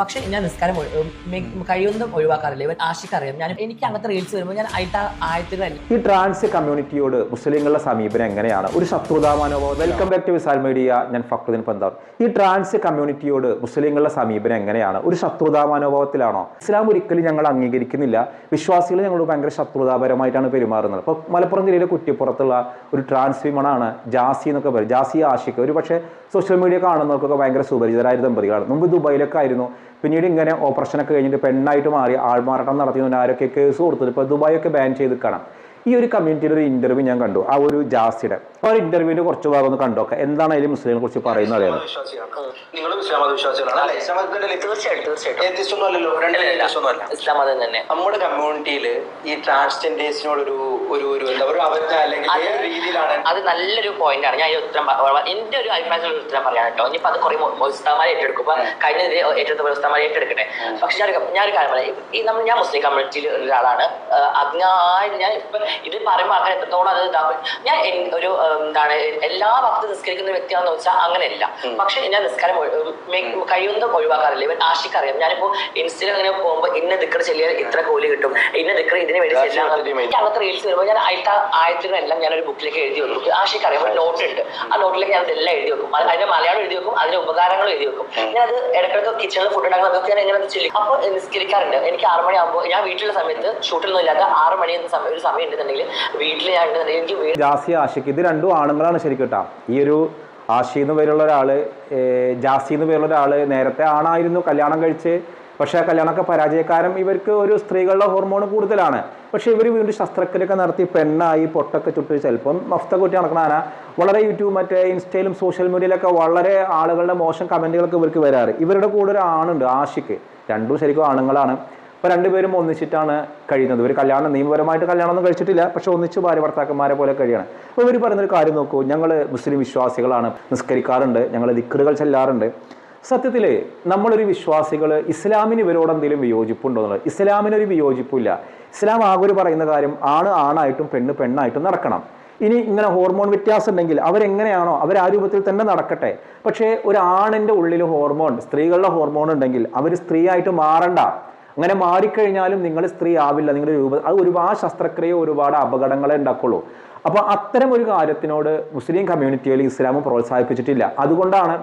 പക്ഷെ ഞാൻ നിസ്കാരം കഴിയുന്നതും ഒഴിവാക്കാറില്ല. ഇവൻ ആശിക്കറിയാം. ഞാൻ എനിക്ക് അങ്ങനത്തെ റീൽസ് വരുമ്പോൾ ഞാൻ ആയിട്ട് ആയത്തിലല്ല ഈ ട്രാൻസ് കമ്മ്യൂണിറ്റിയോട് മുസ്ലിങ്ങളുടെ സമീപനം എങ്ങനെയാണ്? ഒരു ശത്രുതാ മനോഭാവം welcome back to visual media ഞാൻ ഫക്രുദ്ദീൻ പന്താർ. ഈ ട്രാൻസ് കമ്മ്യൂണിറ്റിയോട് മുസ്ലിങ്ങളുടെ സമീപനം എങ്ങനെയാണ്? ഒരു ശത്രുതാ മനോഭാവത്തിലാണോ ഇസ്ലാം ഒരിക്കലും ഞങ്ങൾ അംഗീകരിക്കുന്നില്ല. വിശ്വാസികൾ ഞങ്ങളോട് ഭയങ്കര ശത്രുതാപരമായിട്ടാണ് പെരുമാറുന്നത്. അപ്പോൾ മലപ്പുറം ജില്ലയിലെ കുറ്റിപ്പുറത്തുള്ള ഒരു ട്രാൻസ് വിമണാണ് ജാസി എന്നൊക്കെ പറയും. ജാസി ആഷിഖ് ഒരു പക്ഷേ സോഷ്യൽ മീഡിയ കാണുന്നവർക്കൊക്കെ ഭയങ്കര സുപരിചിതരായ ദമ്പതികളാണ്. മുമ്പ് ദുബായിലൊക്കെ ആയിരുന്നു. പിന്നീട് ഇങ്ങനെ ഓപ്പറേഷനൊക്കെ കഴിഞ്ഞിട്ട് പെണ്ണായിട്ട് മാറി ആൾമാറാട്ടം നടത്തിയതിന് ആരൊക്കെ കേസ് കൊടുത്തത്? ഇപ്പോൾ ദുബായൊക്കെ ബാൻ ചെയ്ത് കാണാം ഈ ഒരു കമ്മ്യൂണിറ്റിയുടെ ഒരു ഇന്റർവ്യൂ ഞാൻ കണ്ടു. ആ ഒരു ജാസിയുടെ. ആ ഒരു ഇന്റർവ്യൂവിന്റെ കുറച്ച് ഭാഗം ഒന്ന് കണ്ടോക്കെ എന്താണ് അതിൽ മുസ്ലിമിനെ കുറിച്ച് പറയുന്നത് അറിയാം നിങ്ങളും വിശ്വാസികളാണ് തീർച്ചയായിട്ടും തീർച്ചയായിട്ടും. തന്നെ. നമ്മുടെ കമ്മ്യൂണിറ്റിയിൽ ഈ ട്രാൻസ്ജെൻഡേഴ്സിനോടൊരു ഒരു ഒരു എന്താ പറയുക അവരുടെ അല്ലെങ്കിൽ അത് രീതിയിലാണ്? അത് നല്ലൊരു പോയിന്റ് ആണ്. ഞാൻ ഈ ഉത്തരം എന്റെ ഒരു അഭിപ്രായത്തിൽ ഉത്തരം പറയാം കേട്ടോ. ഇനിയിപ്പോ അത് കുറെ ഉസ്താമാരെ ഏറ്റെടുക്കും. കഴിഞ്ഞ ഏറ്റെടുത്ത ഉസ്താമാരെ ഏറ്റെടുക്കട്ടെ. പക്ഷെ ഞാൻ ഒരു- ഞാനൊരു കാര്യം പറയാം. ഈ നമ്മൾ ഞാൻ മുസ്ലിം കമ്മ്യൂണിറ്റിയിൽ ഒരാളാണ്. അതിനായി ഞാൻ ഇപ്പൊ ഇത് പറയുമ്പോൾ അങ്ങനെ എത്രത്തോളം അത് ഞാൻ ഒരു എന്താണ് എല്ലാ ഭക്തി നിസ്കരിക്കുന്ന വ്യക്തിയാണെന്ന് വെച്ചാൽ അങ്ങനെയല്ല. പക്ഷെ ഞാൻ നിസ്കാരം കഴിയുന്ന കഴിയുന്നതും ഒഴിവാക്കാറില്ല. ഇവൻ ആശിക്കറിയാം. ഞാനിപ്പോ ഇൻസ്റ്റയിൽ അങ്ങനെ പോകുമ്പോൾ ഇന്ന ദിക്കർ ചെല്ലിയാൽ ഇത്ര കൂലി കിട്ടും. ഇന്ന ദിക്കർ ഇതിന് വേണ്ടി ചെല്ലാൻ അങ്ങനത്തെ റീൽസ് വരുമ്പോൾ ഞാൻ അയത്ത ആയത്തിനെല്ലാം ഞാൻ ഒരു ബുക്കിലേക്ക് എഴുതി വെക്കും. ആശിക്കറിയാം. ഒരു നോട്ട് ഉണ്ട്. ആ നോട്ടിലേക്ക് ഞാൻ ഇതെല്ലാം എഴുതി വെക്കും. അത് അതിന്റെ മലയാളം എഴുതി വെക്കും അതിന്റെ ഉപകാരങ്ങൾ എഴുതി വെക്കും. ഞാൻ അത് ഇടയ്ക്കിടയ്ക്ക് കിച്ചണിൽ ഫുഡ് ഉണ്ടാക്കുന്നതൊക്കെ ഞാൻ എങ്ങനെ ചൊല്ലി അപ്പോൾ നിസ്കരിക്കാറുണ്ട്. എനിക്ക് ആറ് മണിയാകുമ്പോൾ ഞാൻ വീട്ടിലുള്ള സമയത്ത് ഷൂട്ടിലൊന്നും ഇല്ലാത്ത ആറ് മണി എന്ന സമയം ഒരു സമയം ഉണ്ടെന്നുണ്ടെങ്കിൽ വീട്ടിൽ എനിക്ക് ജാസി ആഷിഖ് ഇത് രണ്ടും ആണുങ്ങളാണ് ശരിക്കും കേട്ടോ. ഈ ഒരു ആഷി എന്ന് പേരുള്ള ഒരാൾ ജാസി എന്ന് പേരുള്ള ഒരാൾ നേരത്തെ ആണായിരുന്നു കല്യാണം കഴിച്ച്. പക്ഷേ ആ കല്യാണമൊക്കെ പരാജയക്കാരം. ഇവർക്ക് ഒരു സ്ത്രീകളുടെ ഹോർമോൺ കൂടുതലാണ്. പക്ഷേ ഇവർ വീണ്ടും ശസ്ത്രക്രിയൊക്കെ നടത്തി പെണ്ണായി പൊട്ടൊക്കെ ചുട്ട് ചിലപ്പം മഫ്ത കുറ്റി നടക്കണാന വളരെ യൂട്യൂബ് മറ്റേ ഇൻസ്റ്റയിലും സോഷ്യൽ മീഡിയയിലൊക്കെ വളരെ ആളുകളുടെ മോശം കമന്റുകളൊക്കെ ഇവർക്ക് വരാറ്. ഇവരുടെ കൂടെ ഒരു ആണുണ്ട് ആഷിക്ക് രണ്ടും ശരിക്കും ആണുങ്ങളാണ്. ഇപ്പോൾ രണ്ടുപേരും ഒന്നിച്ചിട്ടാണ് കഴിയുന്നത്. ഒരു കല്യാണം നിയമപരമായിട്ട് കല്യാണം ഒന്നും കഴിച്ചിട്ടില്ല പക്ഷെ ഒന്നിച്ച് ഭാര്യ ഭർത്താക്കന്മാരെ പോലെ കഴിയാണ്. അപ്പോൾ ഇവർ പറയുന്നൊരു കാര്യം നോക്കൂ. ഞങ്ങൾ മുസ്ലിം വിശ്വാസികളാണ് നിസ്കരിക്കാറുണ്ട് ഞങ്ങൾ ദിക്കറുകൾ ചെല്ലാറുണ്ട്. സത്യത്തിൽ നമ്മളൊരു വിശ്വാസികൾ ഇസ്ലാമിന് ഇവരോട് എന്തെങ്കിലും വിയോജിപ്പുണ്ടോ എന്നുള്ളത്? ഇസ്ലാമിനൊരു വിയോജിപ്പില്ല. ഇസ്ലാം ആകൊരു പറയുന്ന കാര്യം ആണ് ആണായിട്ടും പെണ്ണ് പെണ്ണായിട്ടും നടക്കണം. ഇനി ഇങ്ങനെ ഹോർമോൺ വ്യത്യാസം ഉണ്ടെങ്കിൽ അവരെങ്ങനെയാണോ അവർ ആ രൂപത്തിൽ തന്നെ നടക്കട്ടെ. പക്ഷേ ഒരു ആണിന്റെ ഉള്ളിൽ ഹോർമോൺ സ്ത്രീകളുടെ ഹോർമോൺ ഉണ്ടെങ്കിൽ അവർ സ്ത്രീയായിട്ട് മാറണ്ട. അങ്ങനെ മാറിക്കഴിഞ്ഞാലും നിങ്ങൾ സ്ത്രീ ആവില്ല നിങ്ങളുടെ രൂപ അത് ഒരുപാട് ശസ്ത്രക്രിയ ഒരുപാട് അപകടങ്ങളെ ഉണ്ടാക്കുള്ളൂ. അപ്പോൾ അത്തരം ഒരു കാര്യത്തിനോട് മുസ്ലിം കമ്മ്യൂണിറ്റിയിൽ ഇസ്ലാം പ്രോത്സാഹിപ്പിച്ചിട്ടില്ല. അതുകൊണ്ടാണ്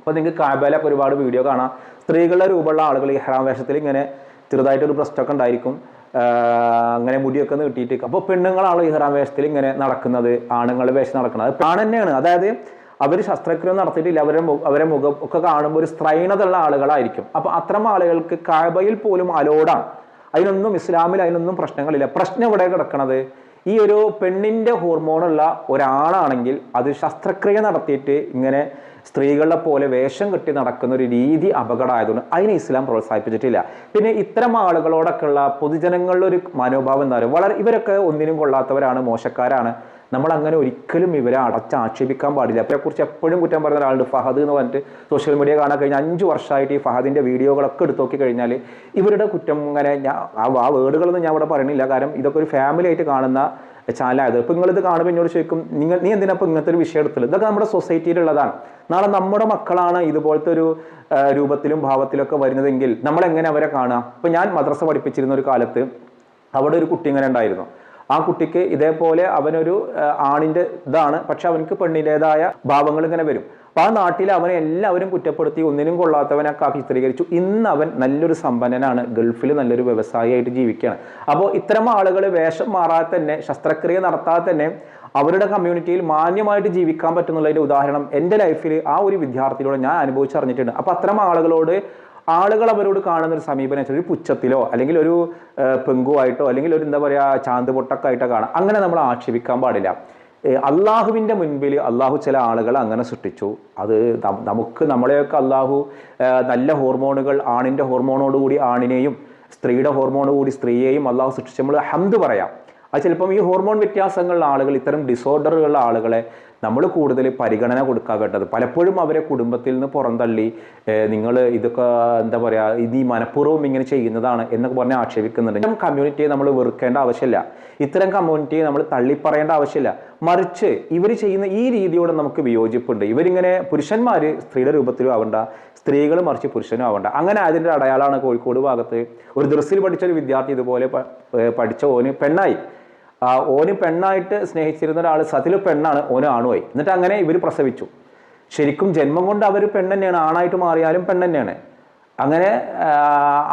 അപ്പോൾ നിങ്ങൾക്ക് കാബയിലൊക്കെ ഒരുപാട് വീഡിയോ കാണാം. സ്ത്രീകളുടെ രൂപമുള്ള ആളുകൾ ഈ ഹറാം വേഷത്തിൽ ഇങ്ങനെ ചെറുതായിട്ടൊരു പ്രശ്നമൊക്കെ ഉണ്ടായിരിക്കും. അങ്ങനെ മുടിയൊക്കെ നീട്ടിയിട്ട് അപ്പോൾ പെണ്ണുങ്ങളാണ് ഈ ഹറാം വേഷത്തിൽ ഇങ്ങനെ നടക്കുന്നത് ആണുങ്ങളുടെ വേഷം നടക്കുന്നത്. ആണ് തന്നെയാണ്. അതായത് അവർ ശസ്ത്രക്രിയ നടത്തിയിട്ടില്ല. അവരെ അവരെ മുഖം ഒക്കെ കാണുമ്പോൾ ഒരു സ്ത്രൈണതുള്ള ആളുകളായിരിക്കും. അപ്പോൾ അത്തരം ആളുകൾക്ക് കാബയിൽ പോലും അലോഡാണ് അതിനൊന്നും ഇസ്ലാമിൽ അതിനൊന്നും പ്രശ്നങ്ങളില്ല. പ്രശ്നം ഇവിടെ കിടക്കണത്? ഈ ഒരു പെണ്ണിന്റെ ഹോർമോണുള്ള ഒരാളാണെങ്കിൽ അത് ശസ്ത്രക്രിയ നടത്തിയിട്ട് ഇങ്ങനെ സ്ത്രീകളെ പോലെ വേഷം കെട്ടി നടക്കുന്ന ഒരു രീതി അപകടമായതുകൊണ്ട് അതിനെ ഇസ്ലാം പ്രോത്സാഹിപ്പിച്ചിട്ടില്ല. പിന്നെ ഇത്തരം ആളുകളോടൊക്കെയുള്ള പൊതുജനങ്ങളുടെ ഒരു മനോഭാവം എന്താ പറയുക? വളരെ ഇവരൊക്കെ ഒന്നിനും കൊള്ളാത്തവരാണ് മോശക്കാരാണ്. നമ്മൾ അങ്ങനെ ഒരിക്കലും ഇവരെ അടച്ചാക്ഷേപിക്കാൻ പാടില്ല. അവരെക്കുറിച്ച് എപ്പോഴും കുറ്റം പറയുന്ന ഒരാളുണ്ട് ഫഹദ് എന്ന് പറഞ്ഞിട്ട് സോഷ്യൽ മീഡിയ കാണാൻ കഴിഞ്ഞ അഞ്ച് വർഷമായിട്ട് ഈ ഫഹദിന്റെ വീഡിയോകളൊക്കെ എടുത്തു നോക്കി കഴിഞ്ഞാൽ ഇവരുടെ കുറ്റം ഇങ്ങനെ ഞാൻ ആ വേർഡുകളൊന്നും ഞാൻ ഇവിടെ പറയണില്ല കാരണം ഇതൊക്കെ ഒരു ഫാമിലി ആയിട്ട് കാണുന്ന ചാനലായത് ഇപ്പം നിങ്ങളിത് കാണുമ്പോൾ എന്നോട് ചോദിക്കും നിങ്ങൾ നീ എന്തിനാ ഇപ്പം ഇങ്ങനത്തെ ഒരു വിഷയം എടുത്തുള്ളൂ ഇതൊക്കെ നമ്മുടെ സൊസൈറ്റിയിലുള്ളതാണ് നാളെ നമ്മുടെ മക്കളാണ് ഇതുപോലത്തെ ഒരു രൂപത്തിലും ഭാവത്തിലൊക്കെ വരുന്നതെങ്കിൽ നമ്മൾ എങ്ങനെ അവരെ കാണുക ഇപ്പം ഞാൻ മദ്രസ പഠിപ്പിച്ചിരുന്ന ഒരു കാലത്ത് അവിടെ ഒരു കുട്ടി ഇങ്ങനെ ഉണ്ടായിരുന്നു. ആ കുട്ടിക്ക് ഇതേപോലെ അവനൊരു ആണിന്റെ ഇതാണ്. പക്ഷെ അവനക്ക് പെണ്ണിന്റെതായ ഭാവങ്ങൾ ഇങ്ങനെ വരും. അപ്പോൾ ആ നാട്ടിൽ അവനെ എല്ലാവരും കുറ്റപ്പെടുത്തി ഒന്നിനും കൊള്ളാത്തവനൊക്കെ ആക്കി ചിത്രീകരിച്ചു. ഇന്ന് അവൻ നല്ലൊരു സമ്പന്നനാണ്. ഗൾഫിൽ നല്ലൊരു വ്യവസായിയായിട്ട് ജീവിക്കുകയാണ്. അപ്പോൾ ഇത്തരം ആളുകൾ വേഷം മാറാതെ തന്നെ ശസ്ത്രക്രിയ നടത്താതെ തന്നെ അവരുടെ കമ്മ്യൂണിറ്റിയിൽ മാന്യമായിട്ട് ജീവിക്കാൻ പറ്റുന്നുള്ളതിന്റെ ഉദാഹരണം എന്റെ ലൈഫിൽ ആ ഒരു വിദ്യാർത്ഥിയിലൂടെ ഞാൻ അനുഭവിച്ചറിഞ്ഞിട്ടുണ്ട്. അപ്പോൾ അത്തരം ആളുകളോട് ആളുകൾ അവരോട് കാണുന്ന ഒരു സമീപനം വെച്ചാൽ ഒരു പുച്ഛത്തിലോ അല്ലെങ്കിൽ ഒരു പെങ്കുവായിട്ടോ അല്ലെങ്കിൽ ഒരു എന്താ പറയുക ചാന്ത് പൊട്ടക്കായിട്ടോ കാണാം. അങ്ങനെ നമ്മൾ ആക്ഷേപിക്കാൻ പാടില്ല. അള്ളാഹുവിന്റെ മുൻപിൽ അള്ളാഹു ചില ആളുകൾ അങ്ങനെ സൃഷ്ടിച്ചു. അത് നമുക്ക് നമ്മളെയൊക്കെ അള്ളാഹു നല്ല ഹോർമോണുകൾ ആണിന്റെ ഹോർമോണോടുകൂടി ആണിനെയും സ്ത്രീയുടെ ഹോർമോണോടുകൂടി സ്ത്രീയെയും അള്ളാഹു സൃഷ്ടിച്ച് നമ്മൾ ഹംദ് പറയാം. അത് ചിലപ്പം ഈ ഹോർമോൺ വ്യത്യാസങ്ങളുള്ള ആളുകൾ ഇത്തരം ഡിസോർഡറുകളുള്ള ആളുകളെ നമ്മൾ കൂടുതൽ പരിഗണന കൊടുക്കാവേണ്ടത് പലപ്പോഴും അവരെ കുടുംബത്തിൽ നിന്ന് പുറന്തള്ളി നിങ്ങൾ ഇതൊക്കെ എന്താ പറയുക ഇത് ഈ മനഃപൂർവം ഇങ്ങനെ ചെയ്യുന്നതാണ് എന്നൊക്കെ പറഞ്ഞ് ആക്ഷേപിക്കുന്നുണ്ട്. ഇത്തരം കമ്മ്യൂണിറ്റിയെ നമ്മൾ വെറുക്കേണ്ട ആവശ്യമില്ല. ഇത്തരം കമ്മ്യൂണിറ്റിയെ നമ്മൾ തള്ളിപ്പറയേണ്ട ആവശ്യമില്ല. മറിച്ച് ഇവർ ചെയ്യുന്ന ഈ രീതിയോട് നമുക്ക് വിയോജിപ്പുണ്ട്. ഇവരിങ്ങനെ പുരുഷന്മാർ സ്ത്രീയുടെ രൂപത്തിലും ആവണ്ട സ്ത്രീകൾ മറിച്ച് പുരുഷനും ആവണ്ട. അങ്ങനെ അതിന്റെ അടയാളമാണ് കോഴിക്കോട് ഭാഗത്ത് ഒരു ദൃശ്യയിൽ പഠിച്ച ഒരു വിദ്യാർത്ഥി ഇതുപോലെ പഠിച്ച ഓന് പെണ്ണായി. ഓന് പെണ്ണായിട്ട് സ്നേഹിച്ചിരുന്ന ഒരാൾ സതിൽ പെണ്ണാണ് ഓന് ആണുമായി എന്നിട്ട് അങ്ങനെ ഇവർ പ്രസവിച്ചു. ശരിക്കും ജന്മം കൊണ്ട് അവർ പെണ്ണ് തന്നെയാണ് ആണായിട്ട് മാറിയാലും പെണ്ണ് തന്നെയാണ്. അങ്ങനെ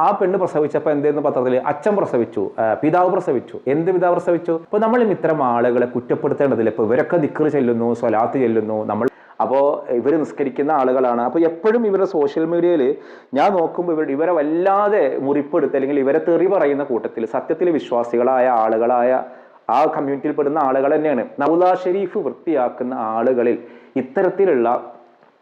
ആ, പെണ്ണ് പ്രസവിച്ചപ്പോൾ എന്തെന്ന് പത്രത്തിൽ അച്ഛൻ പ്രസവിച്ചു പിതാവ് പ്രസവിച്ചു. എന്ത് പിതാവ് പ്രസവിച്ചു? ഇപ്പോൾ നമ്മൾ ഇത്തരം ആളുകളെ കുറ്റപ്പെടുത്തേണ്ടതില്ല. ഇപ്പോൾ ഇവരൊക്കെ ദിക്കർ ചെല്ലുന്നു സ്വലാത്ത് ചെല്ലുന്നു നമ്മൾ അപ്പോൾ ഇവർ നിസ്കരിക്കുന്ന ആളുകളാണ്. അപ്പോൾ എപ്പോഴും ഇവരുടെ സോഷ്യൽ മീഡിയയിൽ ഞാൻ നോക്കുമ്പോൾ ഇവർ ഇവരെ വല്ലാതെ മുറിപ്പെടുത്ത് അല്ലെങ്കിൽ ഇവരെ തെറി പറയുന്ന കൂട്ടത്തിൽ സത്യത്തിൽ വിശ്വാസികളായ ആളുകളായ ആ കമ്മ്യൂണിറ്റിയിൽ പെടുന്ന ആളുകൾ തന്നെയാണ്. നൗല ഷെരീഫ് വൃത്തിയാക്കുന്ന ആളുകളിൽ ഇത്തരത്തിലുള്ള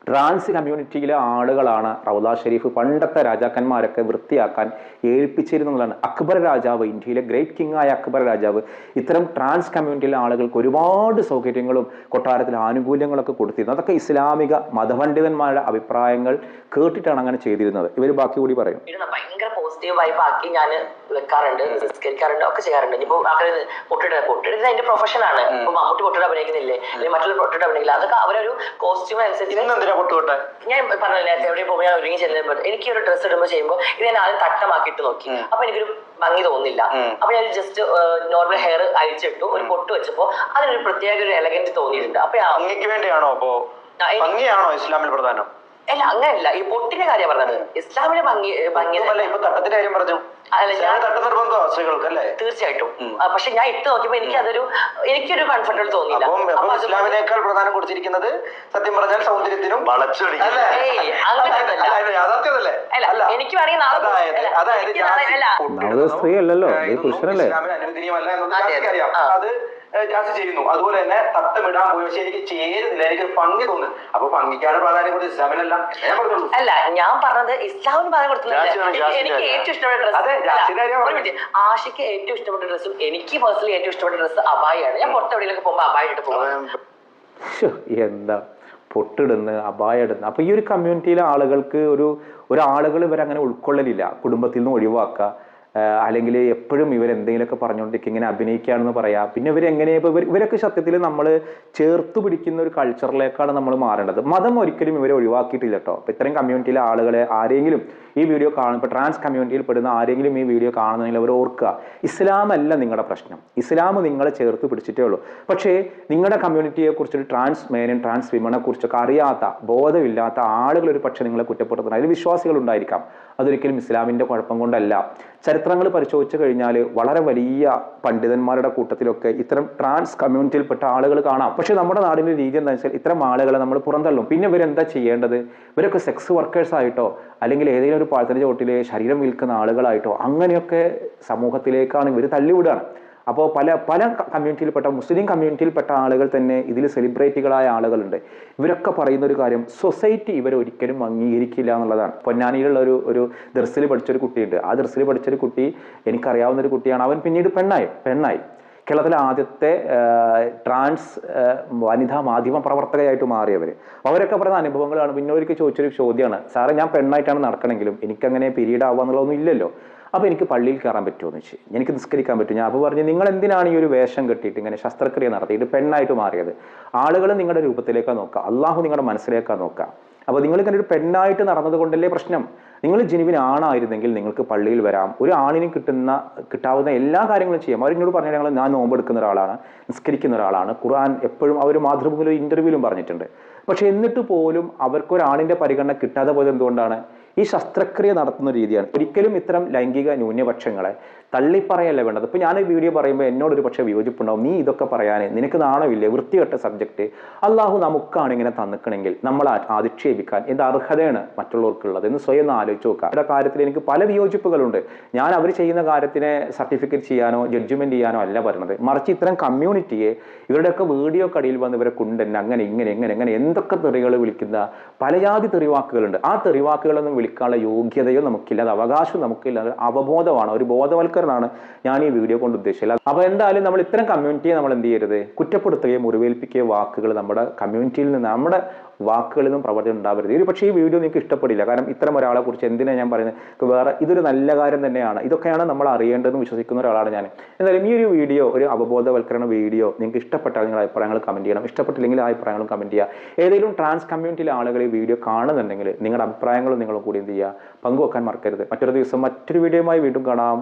ട്രാൻസ് കമ്മ്യൂണിറ്റിയിലെ ആളുകളാണ് റൗദ ഷെരീഫ് പണ്ടത്തെ രാജാക്കന്മാരൊക്കെ വൃത്തിയാക്കാൻ ഏൽപ്പിച്ചിരുന്നതാണ്. അക്ബർ രാജാവ് ഇന്ത്യയിലെ ഗ്രേറ്റ് കിങ് ആയ അക്ബർ രാജാവ്. ഇത്തരം ട്രാൻസ് കമ്മ്യൂണിറ്റിയിലെ ആളുകൾക്ക് ഒരുപാട് സൗകര്യങ്ങളും കൊട്ടാരത്തിൽ ആനുകൂല്യങ്ങളൊക്കെ കൊടുത്തിരുന്നു. അതൊക്കെ ഇസ്ലാമിക മതപണ്ഡിതന്മാരുടെ അഭിപ്രായങ്ങൾ കേട്ടിട്ടാണ് അങ്ങനെ ചെയ്തിരുന്നത്. ഇവർ ബാക്കി കൂടി പറയും. പോസിറ്റീവ് വൈബ് ആക്കി ഞാൻ വെക്കാറുണ്ട് സംസ്കരിക്കാറുണ്ട് ഒക്കെ ചെയ്യാറുണ്ട്. ഇനിയിപ്പോ ആൾക്കാർ പൊട്ടിട്ട് പൊട്ടിട്ട് എന്റെ പ്രൊഫഷൻ ആണ്. ഇപ്പൊ മമ്മൂട്ടി പൊട്ടിട്ട് അഭിനയിക്കുന്നില്ലേ? അല്ലെങ്കിൽ മറ്റുള്ള പൊട്ടിട്ട് അഭിനയിക്കില്ല. അതൊക്കെ അവരൊരു കോസ്റ്റ്യൂം അനുസരിച്ച് ഞാൻ പറഞ്ഞില്ല എവിടെയും എവിടെ പോകുമ്പോൾ ഞാൻ ഒരുങ്ങി ചെല്ലുമ്പോൾ എനിക്ക് ഒരു ഡ്രസ്സ് ഇടുമ്പോൾ ചെയ്യുമ്പോൾ ഇത് ഞാൻ ആദ്യം തട്ടമാക്കിയിട്ട് നോക്കി. അപ്പൊ എനിക്കൊരു ഭംഗി തോന്നില്ല അപ്പൊ ഞാൻ ജസ്റ്റ് നോർമൽ ഹെയർ അഴിച്ചിട്ടു ഒരു പൊട്ട് വെച്ചപ്പോ അതിനൊരു പ്രത്യേക ഒരു എലഗന്റ് തോന്നിയിട്ടുണ്ട്. അപ്പൊ വേണ്ടിയാണോ? ഭംഗിയാണോ ഇസ്ലാമിൽ പ്രധാനം? അല്ല അങ്ങനെയല്ല ഈ പൊട്ടിന്റെ കാര്യം പറഞ്ഞത്. ഇസ്ലാമിന്റെ ഭംഗി ഭംഗി അല്ല ഇപ്പൊ തട്ടത്തിന്റെ കാര്യം പറഞ്ഞു. അല്ല, ഞാൻ- തട്ട നിർബന്ധമോ സ്ത്രീകൾക്ക് അല്ലേ തീർച്ചയായിട്ടും പക്ഷെ ഞാൻ ഇട്ട് നോക്കിയപ്പോ എനിക്ക് അതൊരു എനിക്കൊരു കംഫർട്ടബിൾ തോന്നിയില്ല. ഇസ്ലാമിനേക്കാൾ പ്രധാനം കൊടുത്തിരിക്കുന്നത് സത്യം പറഞ്ഞാൽ സൗന്ദര്യത്തിനും എനിക്ക് വേണമെങ്കിൽ അതായത് സ്ത്രീ അല്ലല്ലോ, അനുവദനീയമല്ല അതെ, ജാസി ചെയ്യുന്നു. അതുപോലെ തന്നെ തട്ടമിടാൻ പോയി. പക്ഷെ എനിക്ക് ചേരുന്നില്ല. എനിക്ക് ഭംഗി തോന്നുന്നു. അപ്പൊ ഭംഗിക്കാണ് പ്രാധാന്യം കൊടുത്ത് ഇസ്ലാമിനല്ല ഞാൻ അല്ല ഞാൻ പറഞ്ഞത് ഇസ്ലാമിന് പറയാൻ കൊടുത്തില്ല എനിക്ക്. ഏറ്റവും ഇഷ്ടപ്പെട്ട ഡ്രസ് ആഷിക്ക് ഏറ്റവും ഇഷ്ടപ്പെട്ട ഡ്രസ്സും എനിക്ക് പേഴ്സണലി ഏറ്റവും ഇഷ്ടപ്പെട്ട ഡ്രസ്സ് അബായാണ് ഞാൻ പുറത്ത് എവിടെയെങ്കിലും പോകുമ്പോൾ അബായ ഇട്ട് പോകും എന്താ? പൊട്ടിടുന്ന് അപായടുന്ന് അപ്പൊ ഈ ഒരു കമ്മ്യൂണിറ്റിയിലെ ആളുകൾക്ക് ഒരു ഒരാളുകൾ ആളുകൾ ഇവരങ്ങനെ ഉൾക്കൊള്ളലില്ല. കുടുംബത്തിൽ നിന്ന് ഒഴിവാക്കുക. അല്ലെങ്കിൽ എപ്പോഴും ഇവർ എന്തെങ്കിലുമൊക്കെ പറഞ്ഞുകൊണ്ടിരിക്കുക ഇങ്ങനെ അഭിനയിക്കുകയാണെന്ന് പറയാം. പിന്നെ ഇവർ എങ്ങനെ ഇപ്പൊ ഇവർ ഇവരൊക്കെ സത്യത്തിൽ നമ്മൾ ചേർത്ത് പിടിക്കുന്ന ഒരു കൾച്ചറിലേക്കാണ് നമ്മൾ മാറേണ്ടത്. മതം ഒരിക്കലും ഇവരെ ഒഴിവാക്കിയിട്ടില്ല കേട്ടോ അപ്പൊ ഇത്രയും കമ്മ്യൂണിറ്റിയിലെ ആളുകളെ ആരെങ്കിലും ഈ വീഡിയോ കാണും ഇപ്പോൾ ട്രാൻസ് കമ്മ്യൂണിറ്റിയിൽ പെടുന്ന ആരെങ്കിലും ഈ വീഡിയോ കാണുന്നതിൽ അവർ ഓർക്കുക. ഇസ്ലാം അല്ല നിങ്ങളുടെ പ്രശ്നം. ഇസ്ലാം നിങ്ങളെ ചേർത്ത് പിടിച്ചിട്ടേ ഉള്ളൂ. പക്ഷേ നിങ്ങളുടെ കമ്മ്യൂണിറ്റിയെ കുറിച്ചൊരു ട്രാൻസ് മേനും ട്രാൻസ് വിമനെ കുറിച്ചൊക്കെ അറിയാത്ത ബോധമില്ലാത്ത ആളുകൾ ഒരു പക്ഷേ നിങ്ങളെ കുറ്റപ്പെടുത്തുന്നത്. അതിൽ വിശ്വാസികൾ ഉണ്ടായിരിക്കാം. അതൊരിക്കലും ഇസ്ലാമിന്റെ കുഴപ്പം കൊണ്ടല്ല. ചരിത്രങ്ങൾ പരിശോധിച്ചു കഴിഞ്ഞാൽ വളരെ വലിയ പണ്ഡിതന്മാരുടെ കൂട്ടത്തിലൊക്കെ ഇത്തരം ട്രാൻസ് കമ്മ്യൂണിറ്റിയിൽപ്പെട്ട ആളുകൾ കാണാം. പക്ഷെ നമ്മുടെ നാടിന്റെ രീതി എന്താ വെച്ചാൽ ഇത്തരം ആളുകളെ നമ്മൾ പുറന്തള്ളും. പിന്നെ ഇവരെന്താ ചെയ്യേണ്ടത്? ഇവരൊക്കെ സെക്സ് വർക്കേഴ്സ് ആയിട്ടോ അല്ലെങ്കിൽ ഏതെങ്കിലും ഒരു പാഴത്തിന്റെ ചോട്ടിലെ ശരീരം വിൽക്കുന്ന ആളുകളായിട്ടോ അങ്ങനെയൊക്കെ സമൂഹത്തിലേക്കാണ് ഇവർ തള്ളിവിടുകയാണ്. അപ്പോൾ പല പല കമ്മ്യൂണിറ്റിയിൽപ്പെട്ട മുസ്ലിം കമ്മ്യൂണിറ്റിയിൽപ്പെട്ട ആളുകൾ തന്നെ ഇതിൽ സെലിബ്രിറ്റികളായ ആളുകളുണ്ട്. ഇവരൊക്കെ പറയുന്ന ഒരു കാര്യം സൊസൈറ്റി ഇവരെ ഒരിക്കലും അംഗീകരിക്കില്ല എന്നുള്ളതാണ്. പൊന്നാനിയിലുള്ള ഒരു ഒരു ദർസിൽ പഠിച്ചൊരു കുട്ടിയുണ്ട്. ആ ദർസിൽ പഠിച്ചൊരു കുട്ടി എനിക്കറിയാവുന്ന ഒരു കുട്ടിയാണ്. അവൻ പിന്നീട് പെണ്ണായി പെണ്ണായി. കേരളത്തിലെ ആദ്യത്തെ ട്രാൻസ് വനിതാ മാധ്യമ പ്രവർത്തകയായിട്ട് മാറിയവർ അവരൊക്കെ പറയുന്ന അനുഭവങ്ങളാണ്. പിന്നെ ഒരിക്കൽ ചോദിച്ചൊരു ചോദ്യമാണ്. സാറേ ഞാൻ പെണ്ണായിട്ടാണ് നടക്കണമെങ്കിലും എനിക്കങ്ങനെ പീരീഡ് ആവുക എന്നുള്ളതൊന്നും ഇല്ലല്ലോ. അപ്പോൾ എനിക്ക് പള്ളിയിൽ കയറാൻ പറ്റുമോ എന്ന് വെച്ച് എനിക്ക് നിസ്കരിക്കാൻ പറ്റും ഞാൻ അപ്പോൾ പറഞ്ഞു നിങ്ങൾ എന്തിനാണ് ഈ ഒരു വേഷം കെട്ടിയിട്ട് ഇങ്ങനെ ശസ്ത്രക്രിയ നടത്തിയിട്ട് പെണ്ണായിട്ട് മാറിയത്? ആളുകൾ നിങ്ങളുടെ രൂപത്തിലേക്കാണ് നോക്കുക. അള്ളാഹു നിങ്ങളുടെ മനസ്സിലേക്കാണ് നോക്കുക. അപ്പോൾ നിങ്ങൾ ഇങ്ങനെ ഒരു പെണ്ണായിട്ട് നടന്നത് കൊണ്ടല്ലേ പ്രശ്നം? നിങ്ങൾ ജനുവിൻ ആണായിരുന്നെങ്കിൽ നിങ്ങൾക്ക് പള്ളിയിൽ വരാം. ഒരു ആണിന് കിട്ടുന്ന കിട്ടാവുന്ന എല്ലാ കാര്യങ്ങളും ചെയ്യാം. അവരിനോട് പറഞ്ഞാൽ ഞങ്ങൾ ഞാൻ നോമ്പെടുക്കുന്ന ഒരാളാണ് നിസ്കരിക്കുന്ന ഒരാളാണ്. ഖുർആൻ എപ്പോഴും അവർ മാതൃഭൂമിയിൽ ഒരു ഇന്റർവ്യൂലും പറഞ്ഞിട്ടുണ്ട്. പക്ഷെ എന്നിട്ട് പോലും അവർക്ക് ഒരാണിന്റെ പരിഗണന കിട്ടാതെ പോയത് എന്തുകൊണ്ടാണ്? ഈ ശസ്ത്രക്രിയ നടത്തുന്ന രീതിയാണ്. ഒരിക്കലും ഇത്തരം ലൈംഗിക ന്യൂനപക്ഷങ്ങളെ തള്ളിപ്പറയല്ല വേണ്ടത്? ഇപ്പം ഞാൻ ഈ വീഡിയോ പറയുമ്പോൾ എന്നോടൊരു പക്ഷേ വിയോജിപ്പുണ്ടാവും. നീ ഇതൊക്കെ പറയാനേ നിനക്ക് നാണമില്ലേ? വൃത്തികെട്ട സബ്ജക്റ്റ് അള്ളാഹു നമുക്കാണ് ഇങ്ങനെ തന്നിക്കണമെങ്കിൽ നമ്മൾ അധിക്ഷേപിക്കാൻ എന്ത് അർഹതയാണ് മറ്റുള്ളവർക്കുള്ളത്? എന്ന് സ്വയം ആലോചിച്ച് നോക്കുക. അവരുടെ കാര്യത്തിൽ എനിക്ക് പല വിയോജിപ്പുകളുണ്ട്. ഞാൻ അവർ ചെയ്യുന്ന കാര്യത്തിനെ സർട്ടിഫിക്കറ്റ് ചെയ്യാനോ ജഡ്ജ്മെന്റ് ചെയ്യാനോ അല്ല പറയുന്നത് മറിച്ച് ഇത്തരം കമ്മ്യൂണിറ്റിയെ ഇവരുടെയൊക്കെ വീഡിയോ കടിയിൽ വന്ന് ഇവരെ കുണ്ടൻ അങ്ങനെ ഇങ്ങനെ എങ്ങനെ എങ്ങനെ എന്തൊക്കെ തെറികൾ വിളിക്കുന്ന പലജാതി തെറിവാക്കുകളുണ്ട്. ആ തെറിവാക്കുകളൊന്നും വിളി വിളിക്കാനുള്ള യോഗ്യതയോ നമുക്കില്ല. അത് അവകാശവും നമുക്കില്ല. അവബോധമാണ്. ഒരു ബോധവൽക്കരണമാണ് ഞാൻ ഈ വീഡിയോ കൊണ്ട് ഉദ്ദേശിച്ചത്. അപ്പോൾ എന്തായാലും നമ്മൾ ഇത്തരം കമ്മ്യൂണിറ്റിയെ നമ്മൾ എന്ത് ചെയ്യരുത്? കുറ്റപ്പെടുത്തുകയും മുറിവേൽപ്പിക്കുകയോ വാക്കുകൾ നമ്മുടെ കമ്മ്യൂണിറ്റിയിൽ നിന്ന് നമ്മുടെ വാക്കുകളിൽ നിന്നും പ്രവർത്തനം ഉണ്ടാവരുത്. ഒരു പക്ഷേ ഈ വീഡിയോ നിങ്ങൾക്ക് ഇഷ്ടപ്പെടില്ല. കാരണം ഇത്തരം ഒരാളെ കുറിച്ച് എന്തിനാണ് ഞാൻ പറയുന്നത്? വേറെ ഇതൊരു നല്ല കാര്യം തന്നെയാണ്. ഇതൊക്കെയാണ് നമ്മൾ അറിയേണ്ടതെന്ന് വിശ്വസിക്കുന്ന ഒരാളാണ് ഞാൻ. എന്തായാലും ഈ ഒരു വീഡിയോ ഒരു അവബോധവൽക്കരണ വീഡിയോ നിങ്ങൾക്ക് ഇഷ്ടപ്പെട്ടാൽ നിങ്ങൾ അഭിപ്രായങ്ങൾ കമന്റ് ചെയ്യണം. ഇഷ്ടപ്പെട്ടില്ലെങ്കിൽ ആ അഭിപ്രായങ്ങൾ കമന്റ് ചെയ്യുക. ഏതെങ്കിലും ട്രാൻസ് കമ്മ്യൂണിറ്റിയിലെ ആളുകൾ ഈ വീഡിയോ കാണുന്നുണ്ടെങ്കിൽ നിങ്ങളുടെ അഭിപ്രായങ്ങളും നിങ്ങൾ കൂടി എന്ത് ചെയ്യുക? പങ്കുവെക്കാൻ മറക്കരുത്. മറ്റൊരു ദിവസം മറ്റൊരു വീഡിയോയുമായി വീണ്ടും കാണാം.